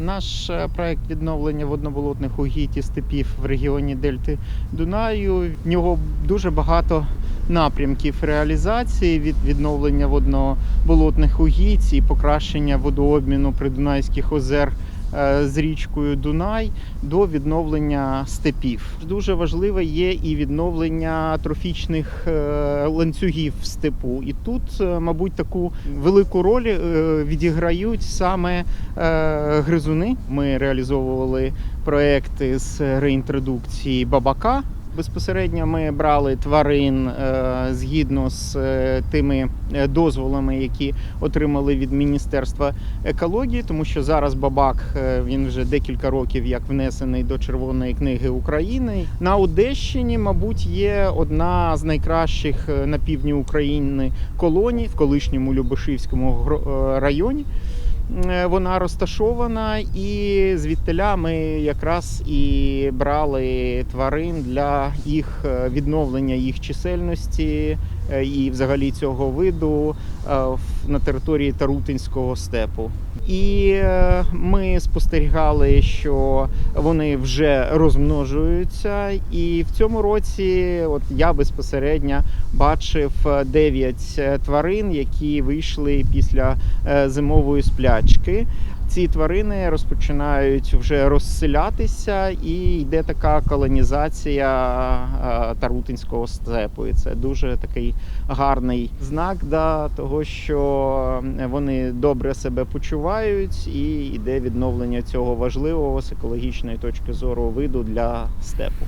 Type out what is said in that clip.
Наш е, проект відновлення водноболотних угідь і степів в регіоні Дельти Дунаю. В нього дуже багато напрямків реалізації від відновлення водноболотних угідь і покращення водообміну придунайських озер е, з річкою Дунай до відновлення степів. Дуже важливе є і відновлення трофічних е, ланцюгів степу. І тут, е, мабуть, таку велику роль е, відіграють саме е, гризуни. Ми реалізовували проекти з реінтродукції бабака. Безпосередньо ми брали тварин е, згідно з е, тими е, дозволами, які отримали від Міністерства екології, тому що зараз бабак він вже декілька років як внесений до Червоної книги України. На Одещині, мабуть, є одна з найкращих на півдні України колоній в колишньому е, районі. Е, Вона розташована, і звідтиля ми якраз і брали тварин для їх е, відновлення їх чисельності е, і взагалі цього виду на території Тарутинського степу. І ми спостерігали, що вони вже розмножуються. І в цьому році, от я безпосередньо бачив 9 тварин, які вийшли після зимової сплячки. Ці тварини розпочинають вже розселятися, і йде така колонізація Тарутинського степу. І це дуже такий гарний знак да, того, що вони добре себе почувають, і йде відновлення цього важливого з екологічної точки зору виду для степу.